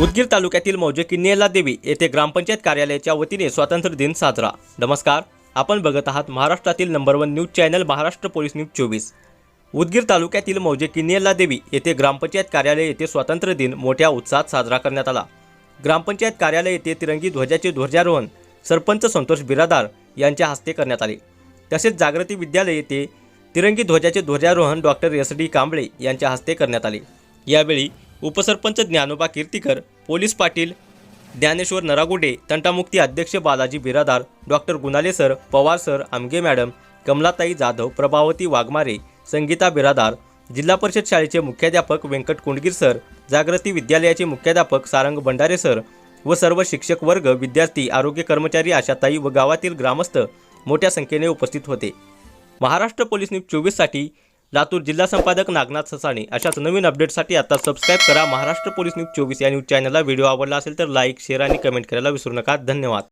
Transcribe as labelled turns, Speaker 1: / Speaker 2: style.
Speaker 1: उदगीर तालुक्यातील मौजे किन्नेला देवी येथे ग्रामपंचायत कार्यालयाच्या वतीने स्वातंत्र्य दिन साजरा. नमस्कार. आपण बघत आहात महाराष्ट्रातील number one news channel Maharashtra police news चोवीस. उदगीर तालुक्यातील मौजे किन्नेला देवी येथे ग्रामपंचायत कार्यालय येथे स्वातंत्र्य दिन मोठ्या उत्साहात साजरा करण्यात आला. ग्रामपंचायत कार्यालय येथे तिरंगी ध्वजाचे ध्वजारोहण सरपंच संतोष बिरादार यांच्या हस्ते करण्यात आले. तसेच जागृती विद्यालय येथे तिरंगी ध्वजाचे ध्वजारोहण डॉक्टर एस डी कांबळे यांच्या हस्ते करण्यात आले. यावेळी उपसरपंच ज्ञानोबा कीर्तीकर पोलीस पाटील ज्ञानेश्वर नरागुडे तंटामुक्ती अध्यक्ष Balaji Biradar doctor Gunale sir Pawar sir Amge madam Kamalatai Jadhav Prabhavati Waghmare Sangeeta Biradar जिल्हा परिषद शाळेचे मुख्याध्यापक व्यंकट कुंडगीर सर जागृती विद्यालयाचे मुख्याध्यापक सारंग भंडारे सर व सर्व शिक्षक वर्ग विद्यार्थी आरोग्य कर्मचारी आशाताई व गावातील ग्रामस्थ मोठ्या संख्येने उपस्थित होते. महाराष्ट्र पोलीस न्यूज चोवीससाठी लातूर जिल्हा संपादक नागनाथ ससाणे. अशाच नवीन अपडेटसाठी आता सबस्क्राईब करा महाराष्ट्र पोलीस न्यूज चोवीस या न्यूज चॅनलला. व्हिडिओ आवडला असेल तर लाईक शेअर आणि कमेंट करायला विसरू नका. धन्यवाद.